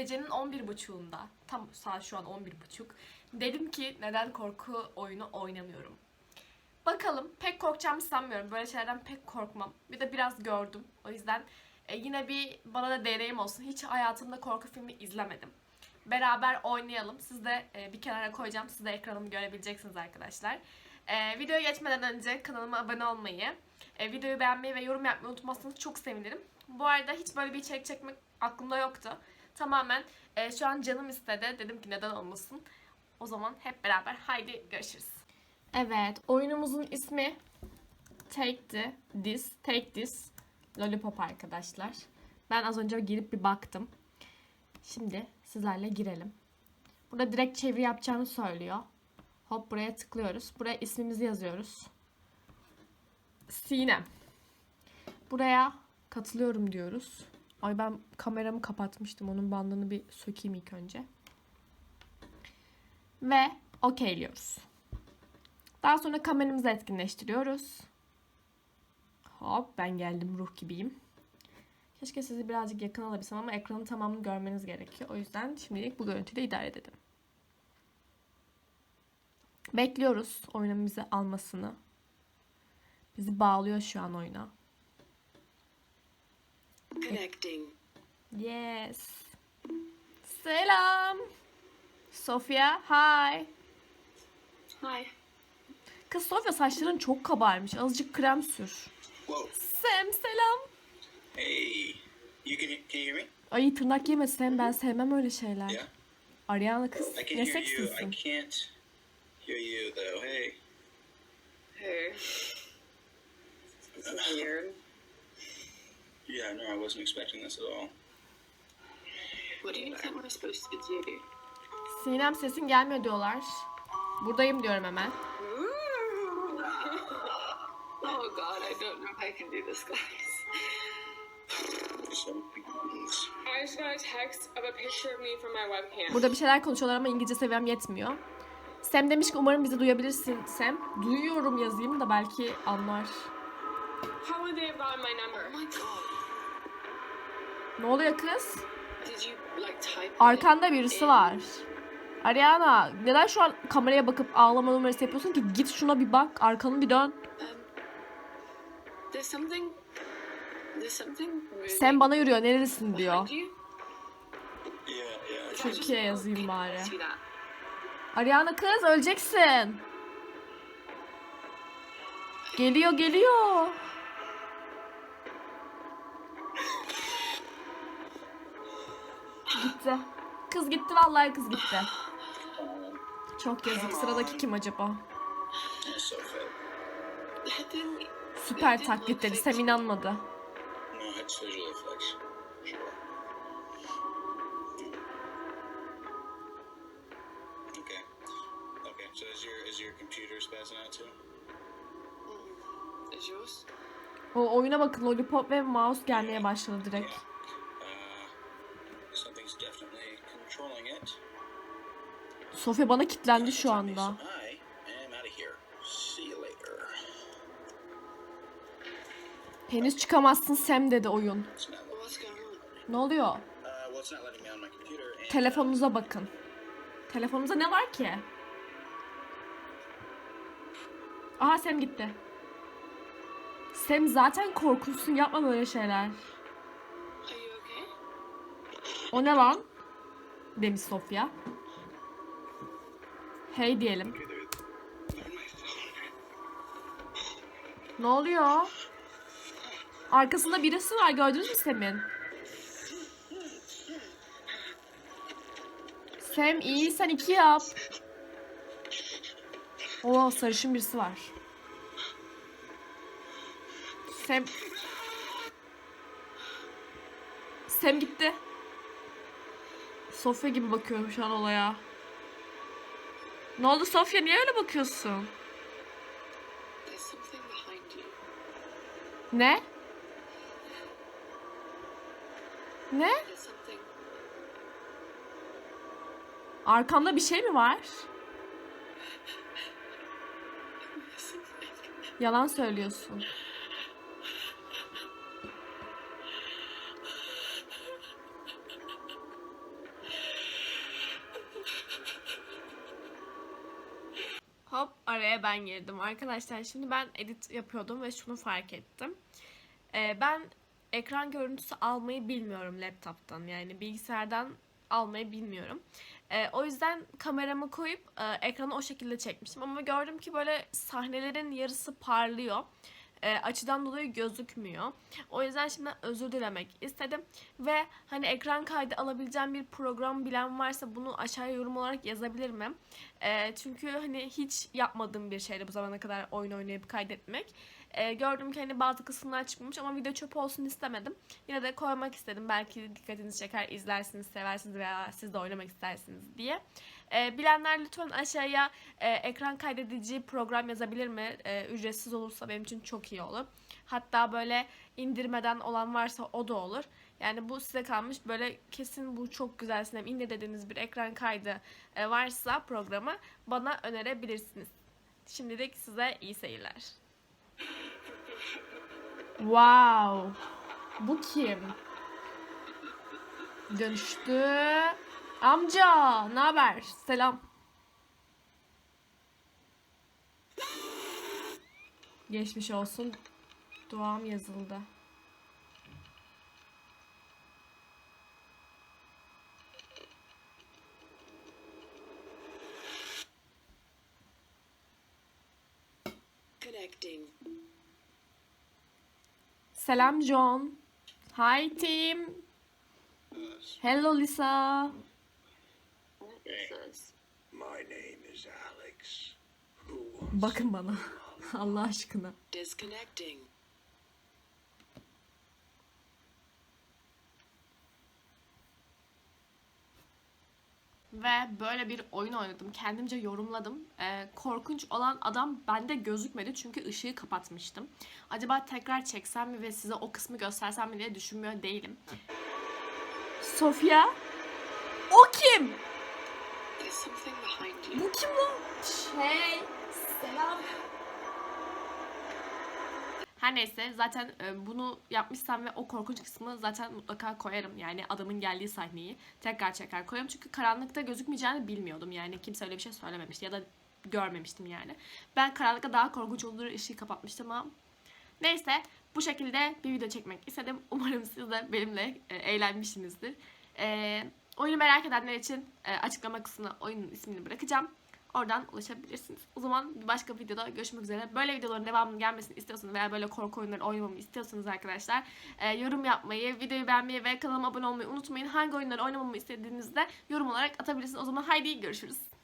gecenin 11.30'unda tam saat şu an 11.30 dedim ki neden korku oyunu oynamıyorum. Bakalım pek korkacağımı sanmıyorum. Böyle şeylerden pek korkmam. Bir de biraz gördüm. O yüzden e, yine bir bana da deneyim olsun. Hiç hayatımda korku filmi izlemedim. Beraber oynayalım. Siz de e, bir kenara koyacağım. Siz de ekranımı görebileceksiniz arkadaşlar. E, videoya geçmeden önce kanalıma abone olmayı, e, videoyu beğenmeyi ve yorum yapmayı unutmazsanız çok sevinirim. Bu arada hiç böyle bir içerik çekmek aklımda yoktu. Tamamen e, şu an canım istedi. Dedim ki neden olmasın. O zaman hep beraber haydi görüşürüz. Evet, oyunumuzun ismi Take the This, Take This Lollipop arkadaşlar. Ben az önce girip bir baktım. Şimdi sizlerle girelim. Burada direkt çeviri yapacağını söylüyor. Hop buraya tıklıyoruz. Buraya ismimizi yazıyoruz. Sinem. Buraya katılıyorum diyoruz. Ay ben kameramı kapatmıştım. Onun bandını bir sökeyim ilk önce. Ve okeyliyoruz. Daha sonra kameramızı etkinleştiriyoruz. Hop ben geldim ruh gibiyim. Keşke sizi birazcık yakın alabilsem ama ekranın tamamını görmeniz gerekiyor. O yüzden şimdilik bu görüntüyle idare edelim. Bekliyoruz oyunun bizi almasını. Bizi bağlıyor şu an oyuna. Connecting. Yes. Selam. Sofia, hi. Hi. Kız Sofia saçların çok kabarmış. Azıcık krem sür. Whoa. Sam selam. Hey. You can, can you hear me? Ay tırnak yeme Sam ben sevmem öyle şeyler. Yeah. Ariana kız I can ne hear you. I can't hear you though. Hey. Hey. This is weird. Yeah, no, I wasn't expecting this at all. What do you think we're supposed to do? Sinem sesin gelmiyor diyorlar. Buradayım diyorum hemen. oh god, I don't know if I can do this, guys. So, I just got a text of a picture of me from my webcam. Burada bir şeyler konuşuyorlar ama İngilizce seviyem yetmiyor. Sam demiş ki umarım bizi duyabilirsin Sam. Duyuyorum yazayım da belki anlar. How would they have gotten my number? Oh my god. Ne oluyor kız? Arkanda birisi var. Ariana neden şu an kameraya bakıp ağlama numarası yapıyorsun ki? Git şuna bir bak arkanı bir dön. Um, Sam bana yürüyor neredesin diyor. Türkiye yazayım bari. Ariana kız öleceksin. Geliyor geliyor. Gitti. Kız gitti vallahi kız gitti. Çok yazık. Sıradaki kim acaba? Süper taklit dedi. Sam inanmadı. O oyuna bakın lollipop ve mouse gelmeye başladı direkt. Sofya bana kilitlendi şu anda. Henüz çıkamazsın Sam dedi oyun. Ne oluyor? uh. And, Telefonunuza bakın. Telefonunuzda ne var ki? Aha Sam gitti. Sam zaten korkunçsun yapma böyle şeyler. O ne lan? Demiş Sofya. Hey diyelim. Ne oluyor? Arkasında birisi var gördünüz mü Sam'in? Sam iyi sen iki yap. Oo sarışın birisi var. Sam... Sam gitti. Sofya gibi bakıyorum şu an olaya. Ne oldu Sofya niye öyle bakıyorsun? Ne? Ne? Arkamda bir şey mi var? Yalan söylüyorsun. Araya ben girdim. Arkadaşlar şimdi ben edit yapıyordum ve şunu fark ettim. Ee, ben ekran görüntüsü almayı bilmiyorum laptop'tan. Yani bilgisayardan almayı bilmiyorum. Ee, o yüzden kameramı koyup e, ekranı o şekilde çekmiştim. Ama gördüm ki böyle sahnelerin yarısı parlıyor. E, açıdan dolayı gözükmüyor. O yüzden şimdi özür dilemek istedim. Ve hani ekran kaydı alabileceğim bir program bilen varsa bunu aşağıya yorum olarak yazabilir mi? E, çünkü hani hiç yapmadığım bir şeydi bu zamana kadar oyun oynayıp kaydetmek. E, gördüm ki hani bazı kısımlar çıkmamış ama video çöp olsun istemedim. Yine de koymak istedim. Belki dikkatinizi çeker, izlersiniz, seversiniz veya siz de oynamak istersiniz diye. E, bilenler lütfen aşağıya e, ekran kaydedici program yazabilir mi? E, ücretsiz olursa benim için çok iyi olur. Hatta böyle indirmeden olan varsa o da olur. Yani bu size kalmış. Böyle kesin bu çok güzel sinem indir dediğiniz bir ekran kaydı e, varsa programı bana önerebilirsiniz. Şimdilik size iyi seyirler. Wow. Bu kim? Dönüştü. Amca, ne haber? Selam. Geçmiş olsun. Duam yazıldı. Connecting. Selam John. Hi team. Hello Lisa. My name is Alex. Bakın bana. Allah aşkına. Disconnecting. Ve böyle bir oyun oynadım. Kendimce yorumladım. Ee, korkunç olan adam bende gözükmedi çünkü ışığı kapatmıştım. Acaba tekrar çeksem mi ve size o kısmı göstersem mi diye düşünmüyor değilim. Sofia? O kim? Bu kim lan? Şey, selam. Her neyse zaten e, bunu yapmışsam ve o korkunç kısmı zaten mutlaka koyarım. Yani adamın geldiği sahneyi tekrar çeker koyarım. Çünkü karanlıkta gözükmeyeceğini bilmiyordum. Yani kimse öyle bir şey söylememişti ya da görmemiştim yani. Ben karanlıkta daha korkunç olduğu ışığı kapatmıştım ama Neyse bu şekilde bir video çekmek istedim. Umarım siz de benimle e, eğlenmişsinizdir. E, oyunu merak edenler için e, açıklama kısmına oyunun ismini bırakacağım. Oradan ulaşabilirsiniz. O zaman başka videoda görüşmek üzere. Böyle videoların devamının gelmesini istiyorsanız veya böyle korku oyunları oynamamı istiyorsanız arkadaşlar e, yorum yapmayı, videoyu beğenmeyi ve kanalıma abone olmayı unutmayın. Hangi oyunları oynamamı istediğinizde yorum olarak atabilirsiniz. O zaman haydi görüşürüz.